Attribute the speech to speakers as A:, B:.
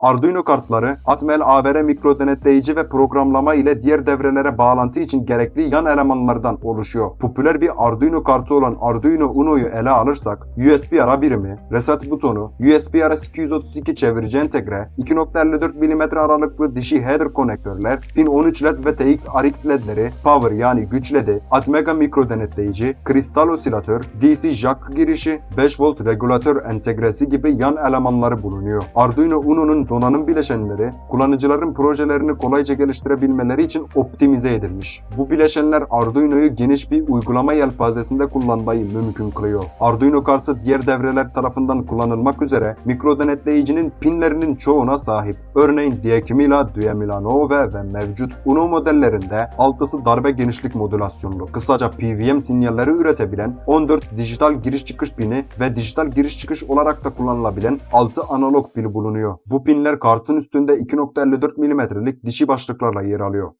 A: Arduino kartları Atmel AVR mikro denetleyici ve programlama ile diğer devrelere bağlantı için gerekli yan elemanlardan oluşuyor. Popüler bir Arduino kartı olan Arduino Uno'yu ele alırsak USB ara birimi, reset butonu, USB RS232 çevirici entegre, 2.54 mm aralıklı dişi header konektörler, pin 13 LED ve TX RX ledleri, power yani güç ledi, Atmega mikro denetleyici, kristal osilatör, DC jack girişi, 5 volt regülatör entegresi gibi yan elemanları bulunuyor. Arduino Uno'nun donanım bileşenleri kullanıcıların projelerini kolayca geliştirebilmeleri için optimize edilmiş. Bu bileşenler Arduino'yu geniş bir uygulama yelpazesinde kullanmayı mümkün kılıyor. Arduino kartı diğer devreler tarafından kullanılmak üzere mikro denetleyicinin pinlerinin çoğuna sahip. Örneğin Diekimila, Duemilanove ve mevcut Uno modellerinde altısı darbe genişlik modülasyonlu, kısaca PWM sinyalleri üretebilen 14 dijital giriş çıkış pini ve dijital giriş çıkış olarak da kullanılabilen 6 analog pil bulunuyor. Bu pinler kartın üstünde 2.54 mm'lik dişi başlıklarla yer alıyor.